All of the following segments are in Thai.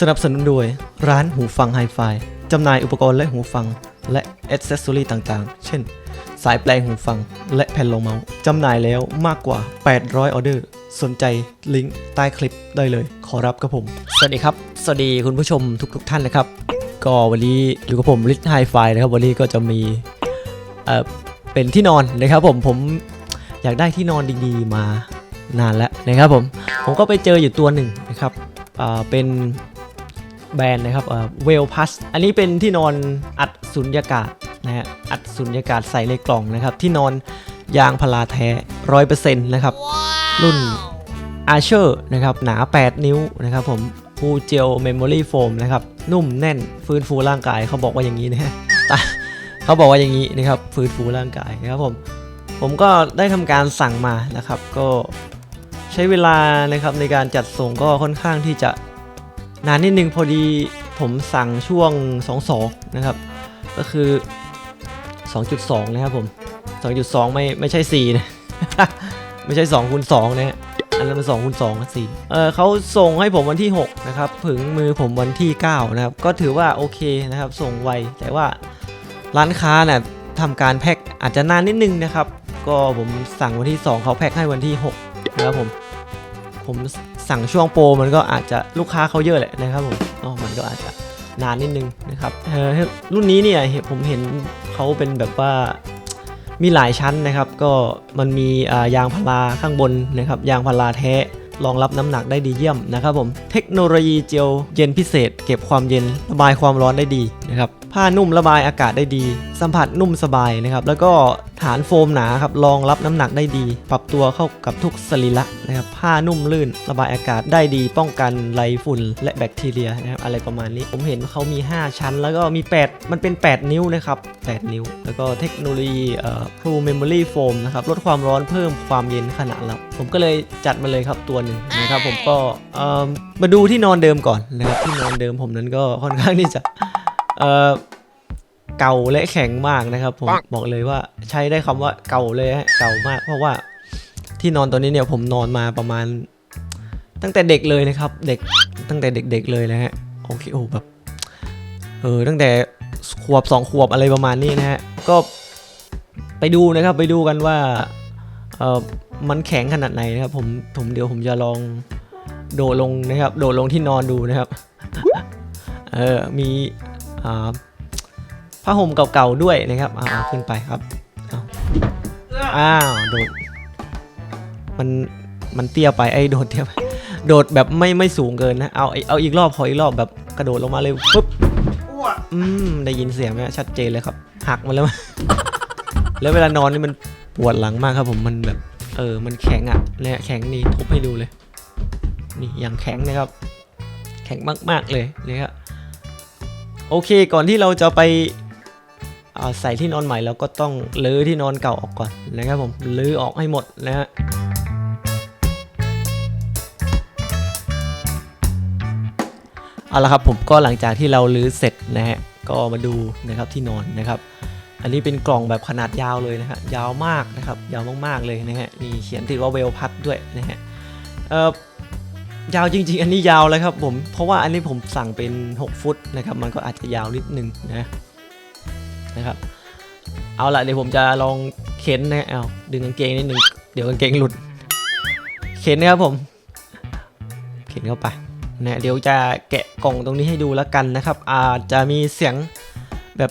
สนับสนุนโดยร้านหูฟังไฮไฟจำหน่ายอุปกรณ์และหูฟัง และอ c เซสซอรีต่างๆ เช่น สายแปลงหูฟัง และแผ่นรองเมาส์จำหน่ายแล้วมากกว่า 800 ออเดอร์ สนใจลิงก์ใต้คลิปได้เลย ขอรับครับผม สวัสดีครับ สวัสดีคุณผู้ชมทุกๆท่านนะครับ ก็วันนี้อยู่กับผมลิทไฮไฟนะครับ วันนี้ก็จะมีเอ่อเป็นที่นอนนะครับผมผมอยากได้ที่นอนดีๆมานานแล้วนะครับผมผมก็ไปเจออยู่ตัวหนึ่งนะครับอ่าเป็น แบรนด์นะครับเวลพัสอันนี้เป็นที่นอนอัดสุญญากาศนะฮะอัดสุญญากาศใส่ในกล่องนะครับ ที่นอนยางพาราแท้ร้อยเปอร์เซ็นต์นะครับ รุ่น a r c h e r นะครับหนา 8 นิ้วนะครับผม Full Gel Memory Foam นะครับ นุ่มแน่นฟื้นฟูร่างกายเขาบอกว่าอย่างนี้นะฮะแต่เขาบอกว่าอย่างนี้นะครับฟื้นฟูร่างกายนะครับผมผมก็ได้ทำการสั่งมานะครับ ก็ใช้เวลานะครับในการจัดส่งก็ค่อนข้างที่จะ นานนิดนึงพอดีผมสั่งช่วง 22 นะครับ ก็คือ 2.2 นะครับผม 2.2 ไม่ไม่ใช่ 4 นะ ไม่ใช่2คูณ2นะฮะอันนั้นมัน2คูณ2นะสี่เออเขาส่งให้ผมวันที่ 6 นะครับ ถึงมือผมวันที่ 9 นะครับ ก็ถือว่าโอเคนะครับ ส่งไว แต่ว่าร้านค้าเนี่ยทำการแพ็คอาจจะนานนิดนึงนะครับ ก็ผมสั่งวันที่ 2 เขาแพ็คให้วันที่ 6 นะครับผม ผม สั่งช่วงโปรมันก็อาจจะลูกค้าเขาเยอะแหละนะครับผมอ๋อมันก็อาจจะนานนิดนึงนะครับเออรุ่นนี้เนี่ยเห็นผมเห็นเขาเป็นแบบว่ามีหลายชั้นนะครับก็มันมียางพาราข้างบนนะครับยางพาราแท้รองรับน้ำหนักได้ดีเยี่ยมนะครับผมเทคโนโลยีเจลเย็นพิเศษ เก็บความเย็นระบายความร้อนได้ดีนะครับ ผ้านุ่มระบายอากาศได้ดี สัมผัสนุ่มสบายนะครับ แล้วก็ฐานโฟมหนาครับรองรับน้ำหนักได้ดี ปรับตัวเข้ากับทุกสรีระนะครับ ผ้านุ่มลื่น ระบายอากาศได้ดี ป้องกันไรฝุ่น และแบคทีเรียนะครับ อะไรประมาณนี้ ผมเห็นเขามี 5 ชั้น แล้วก็มี 8 มันเป็น 8 นิ้วนะครับ 8 นิ้ว แล้วก็เทคโนโลยีเอ่อ True Memory Foam นะครับ ลดความร้อนเพิ่มความเย็นขณะหลับ ผมก็เลยจัดมาเลยครับตัวหนึ่งนะครับ ผมก็เอ่อมาดูที่นอนเดิมก่อนนะครับ ที่นอนเดิมผมนั้นก็ค่อนข้างที่จะเอ่อ เก่าและแข็งมากนะครับผมบอกเลยว่าใช้ได้คำว่าเก่าเลยฮะเก่ามาก เพราะว่าที่นอนตัวนี้เนี่ยผมนอนมาประมาณ ตั้งแต่เด็กเลยนะครับ เด็กตั้งแต่เด็ก ๆเลยนะฮะโอเคโอ้แบบเออตั้งแต่ขวบสองขวบอะไรประมาณนี้นะฮะก็ไปดูนะครับไปดูกันว่าเออมันแข็งขนาดไหนนะครับผมผมเดี๋ยวผมจะลองโดดลงนะครับ โดดลงที่นอนดูนะครับ เออมีอ่า ผ้าห่มเก่าๆด้วยนะครับอ่าเอาขึ้นไปครับเอาอ้าวโดดมันมันเตี้ยไปไอ้โดดเตี้ยไปโดดแบบไม่ไม่สูงเกินนะเอาเอาอีกรอบขออีกรอบแบบกระโดดลงมาเลยปุ๊บอืมได้ยินเสียงไหมชัดเจนเลยครับ หักมาแล้วแล้วเวลานอนนี่มันปวดหลังมากครับผมมันแบบ เออมันแข็งอะเนี่ยแข็งนี่ทุบให้ดูเลยนี่อย่างแข็งนะครับ แข็งมากๆเลยนะครับโอเคก่อนที่เราจะไป เอาใส่ที่นอนใหม่เราก็ต้องรื้อที่นอนเก่าออกก่อนนะครับผมรื้อออกให้หมดนะฮะเอาละครับผมก็หลังจากที่เรารื้อเสร็จนะฮะก็มาดูนะครับที่นอนนะครับ อันนี้เป็นกล่องแบบขนาดยาวเลยนะฮะยาวมากนะครับยาวมากๆเลยนะฮะมีเขียนติดว่าเวลพัดด้วยนะฮะเอ่อยาวจริง ๆ อันนี้ยาวเลยครับผมเพราะว่าอันนี้ผมสั่งเป็น 6 ฟุตนะครับ มันก็อาจจะยาวนิดนึงนะ นะครับ เอาละเดี๋ยวผมจะลองเข็นนะเอาดึงกางเกงนิดนึงเดี๋ยวกางเกงหลุด เข็นนะครับผม เข็นเข้าไปนะเดี๋ยวจะแกะกล่องตรงนี้ให้ดูแล้วกันนะครับ อาจจะมีเสียงแบบ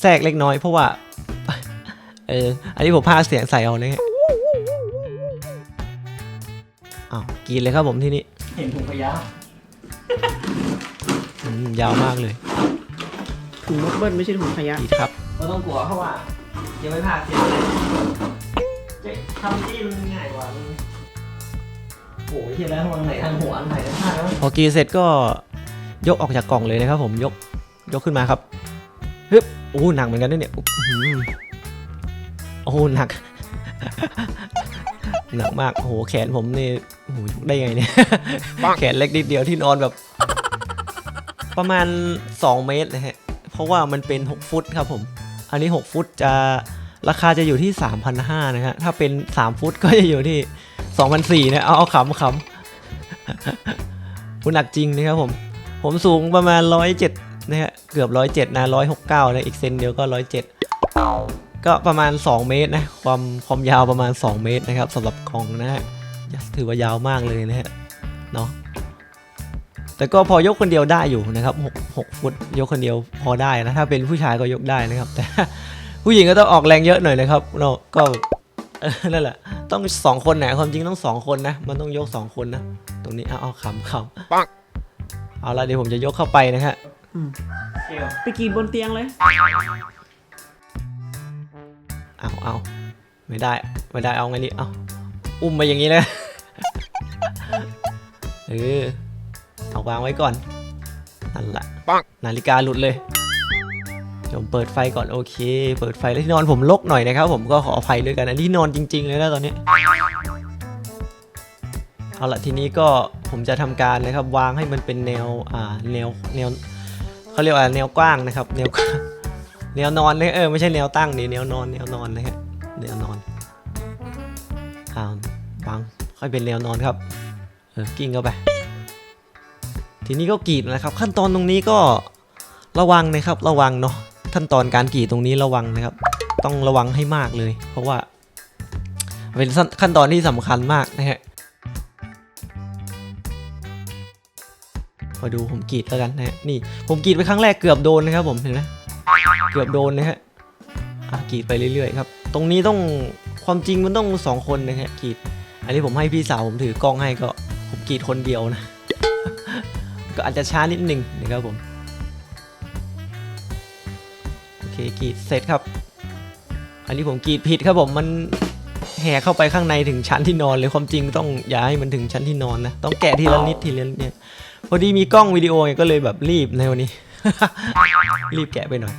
แทรกเล็กน้อยเพราะว่าเอออันนี้ผมพาเสียงใส่เอานะฮะอ้าวกินเลยครับผมที่นี่ เห็นถุงขยะอืมยาวมากเลย ถุงรถเบิ้ลไม่ใช่ถุงขยะดีครับไม่ต้องกลัวเพราะว่ายังไม่พาเสียงเลยเจ๊ทำที่มันง่ายกว่ามึงโอ้ยเห็นแล้วทางไหนทางหัวอันไหนทางข้างแล้วพอกีเสร็จก็ยกออกจากกล่องเลยนะครับ ผมยกยกขึ้นมาครับฮึบโอ้หนักเหมือนกันนะเนี่ยอื้อหือโอ้หนักหนักมากโอ้โหแขนผมนี่โอ้โหได้ไงเนี่ยแขนเล็กนิดเดียวที่นอนแบบ ประมาณ 2 เมตรนะฮะ เพราะว่ามันเป็น 6 ฟุตครับผม อันนี้ 6 ฟุตจะราคาจะอยู่ที่ 3,500นะฮะถ้าเป็น 3 ฟุตก็จะอยู่ที่ 2,400นะเอาเอาขำขำหนักจริงนะครับผม ผมสูงประมาณร้อยเจ็ดนะฮะเกือบร้อยเจ็ดนะร้อยหกเก้านะอีกเซนเดียวก็ร้อยเจ็ดก็ประมาณ 2 เมตรนะความความยาวประมาณ 2 เมตรนะครับสำหรับกล่องนะฮะถือว่ายาวมากเลยนะฮะเนาะ แต่ก็พอยกคนเดียวได้อยู่นะครับหกหกฟุตยกคนเดียวพอได้นะถ้าเป็นผู้ชายก็ยกได้นะครับ แต่ผู้หญิงก็ต้องออกแรงเยอะหน่อยนะครับเนาะก็เออนั่นแหละต้องสองคนนะความจริงต้องสองคนนะมันต้องยกสองคนนะตรงนี้เอาเอาขำขำปังเอาละเดี๋ยวผมจะยกเข้าไปนะฮะอืมไปกรีดบนเตียงเลยเอาเอาไม่ได้ไม่ได้เอาไงดิเอาอุ้มมาอย่างนี้เลยเออ เอาวางไว้ก่อน นั่นแหละปังนาฬิกาหลุดเลยผมเปิดไฟก่อนโอเค เปิดไฟแล้วที่นอนผมลกหน่อยนะครับ ผมก็ขออภัยด้วยกันอันนี้นอนจริง ๆ เลยนะตอนนี้เอาละทีนี้ก็ผมจะทำการนะครับวางให้มันเป็นแนวอ่าแนวแนวเขาเรียกว่าแนวกว้างนะครับ แนวกว้างแนวนอนเนี่ยเออไม่ใช่แนวตั้งนี่แนวนอนแนวนอนนะฮะแนวนอนอ่าวางค่อยเป็นแนวนอนครับเออกิ้งเข้าไป ทีนี้ก็กรีดนะครับ ขั้นตอนตรงนี้ก็ระวังนะครับ ระวังเนาะขั้นตอนการกรีดตรงนี้ระวังนะครับ ต้องระวังให้มากเลย เพราะว่า เป็นขั้นตอนที่สำคัญมากนะฮะพอดูผมกรีดแล้วกันนะฮะนี่ผมกรีดไปครั้งแรกเกือบโดนนะครับ ผมเห็นไหมเกือบโดนนะฮะอะกรีดไปเรื่อยๆครับ ตรงนี้ต้องความจริงมันต้องสองคนนะฮะกรีด อันนี้ผมให้พี่สาวผมถือกล้องให้ก็ผมกรีดคนเดียวนะ ก็อาจจะช้านิดหนึ่งนะครับผม โอเคกรีดเสร็จครับ อันนี้ผมกรีดผิดครับผมมันแห่เข้าไปข้างในถึงชั้นที่นอนเลยความจริงต้องอย่าให้มันถึงชั้นที่นอนนะต้องแกะทีละนิดทีละนิดเนี่ยพอดีมีกล้องวิดีโอไงก็เลยแบบรีบในวันนี้ รีบแกะไปหน่อย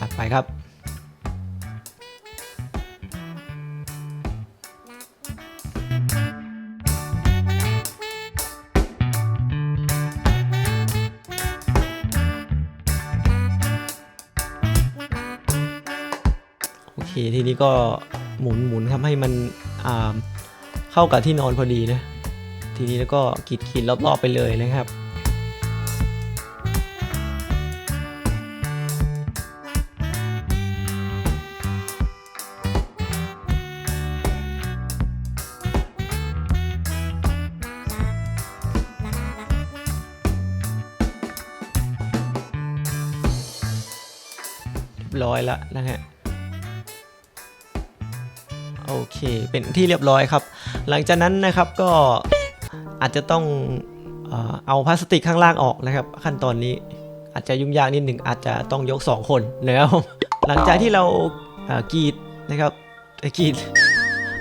ตัดไปครับ โอเคทีนี้ก็หมุนหมุนทำให้มันเข้ากับที่นอนพอดีนะทีนี้แล้วก็ขีดขีดรอบๆไปเลยนะครับเรียบร้อยล้วนะฮะ เค เป็นที่เรียบร้อยครับ หลังจากนั้นนะครับก็อาจจะต้องเอาพลาสติกข้างล่างออกนะครับ ขั้นตอนนี้อาจจะยุ่งยากนิดหนึ่งอาจจะต้องยก 2 คนนะครับหลังจากที่เรากรีดนะครับเอกรีด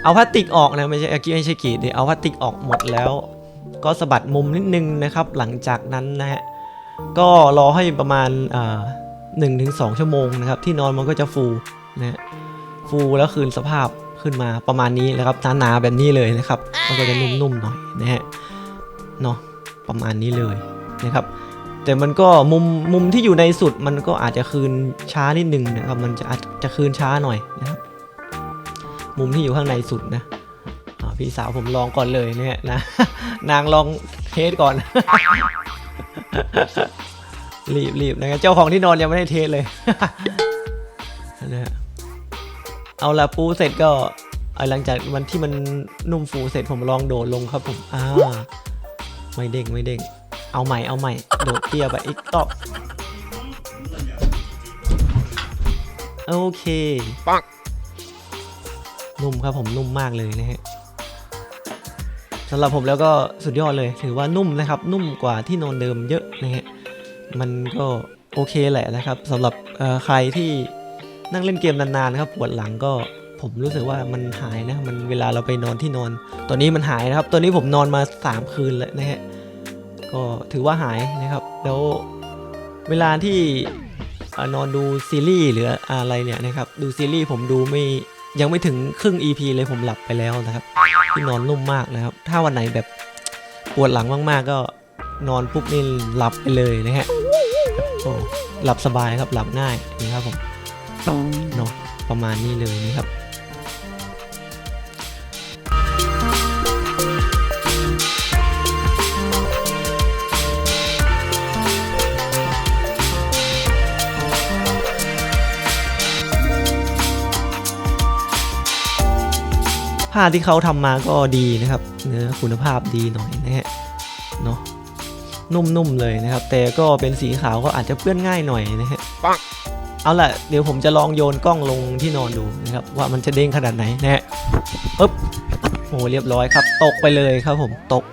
เอาพลาสติกออกนะไม่ใช่เอกรีดไม่ใช่กรีดดิเอาพลาสติกออกหมดแล้ว ก็สะบัดมุมนิดนึงนะครับ หลังจากนั้นนะฮะก็รอให้ประมาณหนึ่งถึงสองชั่วโมงนะครับ ที่นอนมันก็จะฟูนะฮะฟูแล้วคืนสภาพ ขึ้นมาประมาณนี้นะครับหนาๆแบบนี้เลยนะครับมันก็จะนุ่มๆหน่อยนะฮะเนาะประมาณนี้เลยนะครับ แต่มันก็มุมมุมที่อยู่ในสุดมันก็อาจจะคืนช้านิดนึงนะครับ มันจะอาจจะคืนช้าหน่อยนะครับ มุมที่อยู่ข้างในสุดนะพี่สาวผมลองก่อนเลยเนี่ยนะ นางลองเทสก่อน รีบรีบนะครับเจ้าของที่นอนยังไม่ได้เทสเลยนะ เอาละปูเสร็จก็เอ่อหลังจากวันที่มันนุ่มฟูเสร็จผมลองโดดลงครับผมอ่าไม่เด้งไม่เด้งเอาใหม่เอาใหม่โดดเตี้ยไปอีกรอบโอเคปังนุ่มครับผมนุ่มมากเลยนะฮะสำหรับผมแล้วก็สุดยอดเลย ถือว่านุ่มนะครับ นุ่มกว่าที่นอนเดิมเยอะนะฮะมันก็โอเคแหละนะครับสำหรับเอ่อใครที่ นั่งเล่นเกมนานๆนะครับปวดหลังก็ผมรู้สึกว่ามันหายนะมันเวลาเราไปนอนที่นอนตัวนี้มันหายนะครับตัวนี้ผมนอนมา 3 คืนแล้วนะฮะก็ถือว่าหายนะครับ แล้วเวลาที่นอนดูซีรีส์หรืออะไรเนี่ยนะครับดูซีรีส์ผมดูไม่ยังไม่ถึงครึ่ง EP เลยผมหลับไปแล้วนะครับที่นอนนุ่มมากนะครับ ถ้าวันไหนแบบปวดหลังมากๆ ก็นอนปุ๊บนี่หลับไปเลยนะฮะหลับสบายครับหลับง่ายนะครับผม เนาะประมาณนี้เลยนะครับผ้าที่เขาทำมาก็ดีนะครับเนื้อคุณภาพดีหน่อยนะฮะเนาะนุ่มๆเลยนะครับ แต่ก็เป็นสีขาวก็อาจจะเปื้อนง่ายหน่อยนะฮะ เอาล่ะเดี๋ยวผมจะลองโยนกล้องลงที่นอนดูนะครับว่ามันจะเด้งขนาดไหนนะฮะปึ๊บโอ้เรียบร้อยครับ ตกไปเลยครับผมตก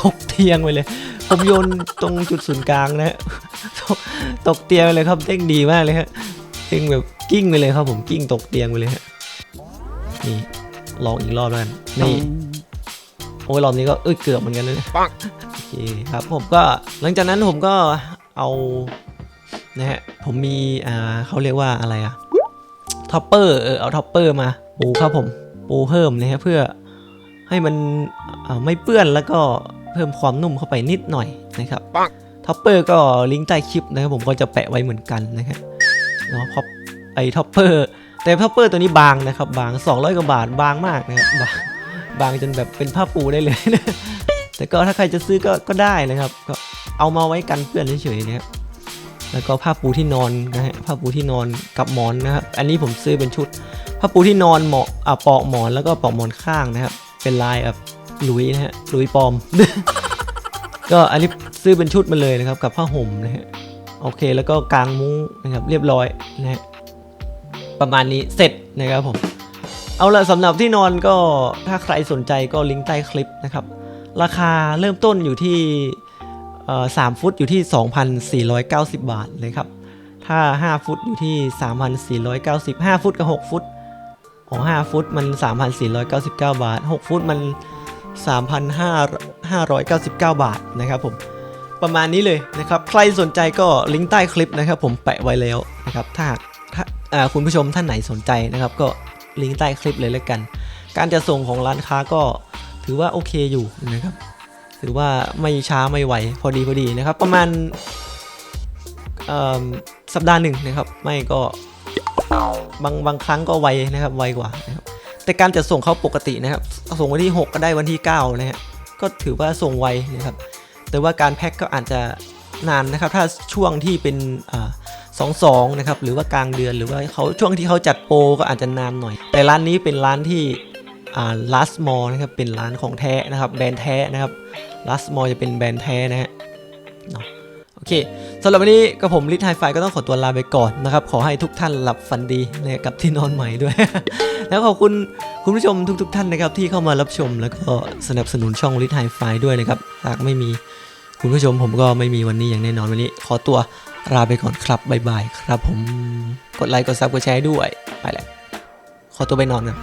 ตกเตียงไปเลย ผมโยนตรงจุดศูนย์กลางนะฮะตกตกเตียงไปเลยครับเด้งดีมากเลยฮะเด้งแบบกิ้งไปเลยครับ ผมกิ้งตกเตียงไปเลยฮะนี่ลองอีกรอบแล้วกันนี่โอ้ยรอบนี้ก็เอ้ยเกือบเหมือนกันนะเนี่ยโอเคครับผมก็หลังจากนั้นผมก็เอา นะฮะผมมีอ่าเขาเรียกว่าอะไรอะท็อปเปอร์เออเอาท็อปเปอร์มาปูครับผมปูเพิ่มนะฮะเพื่อให้มันอ่าไม่เปื้อนแล้วก็เพิ่มความนุ่มเข้าไปนิดหน่อยนะครับท็อปเปอร์ก็ลิงก์ใต้คลิปนะครับผมก็จะแปะไว้เหมือนกันนะครับเนาะพอไอท็อปเปอร์แต่ท็อปเปอร์ตัวนี้บางนะครับบาง 200กว่าบาทบางมากนะครับบางบางจนแบบเป็นผ้าปูได้เลยนะแต่ก็ถ้าใครจะซื้อก็ก็ได้นะครับ ก็เอามาไว้กันเปื้อนเฉยๆนะครับ แล้วก็ผ้าปูที่นอนนะฮะผ้าปูที่นอนกับหมอนนะครับอันนี้ผมซื้อเป็นชุดผ้าปูที่นอนเหมาะอะปอกหมอนแล้วก็ปอกหมอนข้างนะครับ เป็นลายแบบลุยนะฮะลุยปอม ก็อันนี้ซื้อเป็นชุดมาเลยนะครับ กับผ้าห่มนะฮะโอเคแล้วก็กางมุ้งนะครับเรียบร้อยนะฮะประมาณนี้เสร็จนะครับผมเอาละสำหรับที่นอนก็ถ้าใครสนใจก็ลิงก์ใต้คลิปนะครับ ราคาเริ่มต้นอยู่ที่ เอ่อ3ฟุตอยู่ที่ 2,490 บาทเลยครับ ถ้า 5 ฟุตอยู่ที่ 3,490 5 ฟุตกับ 6 ฟุตอ๋อ5ฟุตมัน 3,499 บาท 6 ฟุตมัน 3,599 บาทนะครับผม ประมาณนี้เลยนะครับ ใครสนใจก็ลิงก์ใต้คลิปนะครับผมแปะไว้แล้วนะครับ ถ้าถ้าคุณผู้ชมท่านไหนสนใจนะครับ ก็ลิงก์ใต้คลิปเลยแล้วกัน การจะส่งของร้านค้าก็ถือว่าโอเคอยู่นะครับ ถือว่าไม่ช้าไม่ไหวพอดีพอดีนะครับ ประมาณสัปดาห์หนึ่งนะครับ ไม่ก็บางบางครั้งก็ไวนะครับไวกว่านะครับแต่การจะส่งเขาปกตินะครับส่งวันที่ 6 ก็ได้วันที่ 9 นะฮะก็ถือว่าส่งไวนะครับ แต่ว่าการแพ็คก็อาจจะนานนะครับ ถ้าช่วงที่เป็นสองสองนะครับหรือว่ากลางเดือนหรือว่าเขาช่วงที่เขาจัดโปรก็อาจจะนานหน่อย แต่ร้านนี้เป็นร้านที่ อ่า last mall นะครับเป็นร้านของแท้นะครับแบรนด์แท้นะครับ last mall จะเป็นแบรนด์แท้นะฮะเนาะโอเคสำหรับวันนี้กับผมลิทไฮไฟก็ต้องขอตัวลาไปก่อนนะครับ ขอให้ทุกท่านหลับฝันดีนะกับที่นอนใหม่ด้วย แล้วขอบคุณคุณผู้ชมทุกๆท่านนะครับ ที่เข้ามารับชมแล้วก็สนับสนุนช่องลิทไฮไฟด้วยนะครับหากไม่มีคุณผู้ชมผมก็ไม่มีวันนี้อย่างแน่นอนวันนี้ ขอตัวลาไปก่อนครับบ๊ายบายครับผมกดไลค์กดซับกดแชร์ด้วยไปแหละขอตัวไปนอนกัน